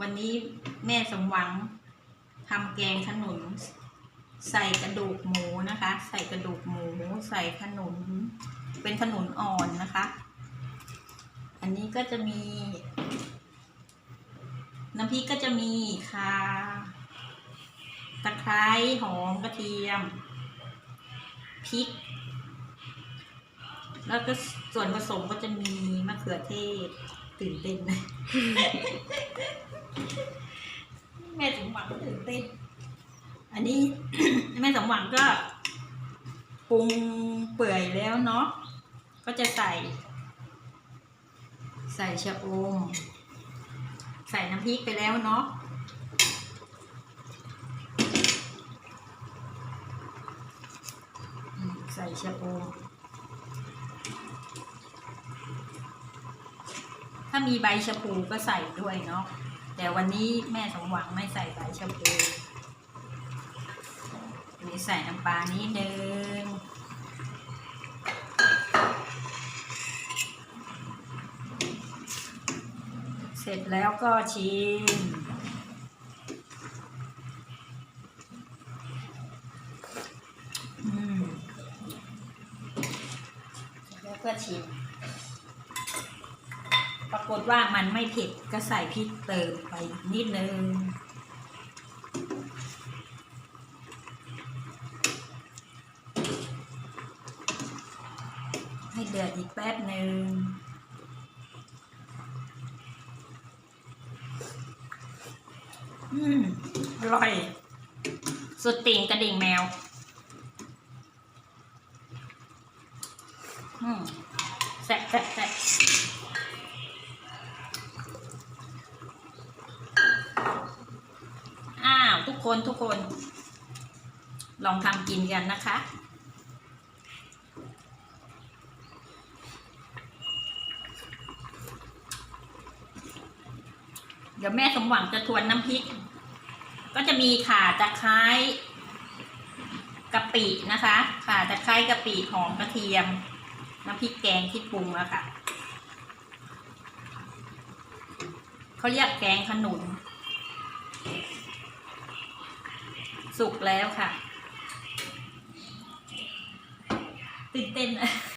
วันนี้แม่สมหวังทำแกงขนุน ใส่กระดูกหมูนะคะ ใส่กระดูกหมู ใส่ขนุน เป็นขนุนอ่อนนะคะ อันนี้ก็จะมี น้ำพริกก็จะมีข่าตะไคร้หอมกระเทียมพริก แล้วก็ส่วนผสมก็จะมีมะเขือเทศตื่นเต้น แม่สมหวังตื่นเต้น อันนี้แม่สมหวังก็ปรุงเปื่อยแล้วเนาะ ก็จะใส่ ใส่ชะอม ใส่น้ำพริกไปแล้วเนาะ ใส่ชะอม ถ้ามีใบชะพูก็ใส่ด้วยเนาะ แต่วันนี้แม่สมหวังไม่ใส่ใบชะพูี้ใส่น้ำปลานิดนึงเสร็จแล้วก็ชิมอืมแล้วก็ชิม ปรากฏว่ามันไม่เผ็ดก็ใส่พริกเติมไปนิดนึง ให้เดือดอีกแป๊บหนึ่งอืมอร่อย สุดติ่งกระดิ่งแมว อืมแซ่บแซ่บแซ่บอ้าว ทุกคนทุกคน ลองทำกินกันนะคะ เดี๋ยวแม่สมหวังจะทวนน้ำพริก ก็จะมีข่าตะไคร้กะปินะคะข่าตะไคร้กะปิหอมกระเทียม น้ำพริกแกงที่ปรุงแล้วค่ะเขาเรียกแกงขนุน สุกแล้วค่ะตื่นเต้น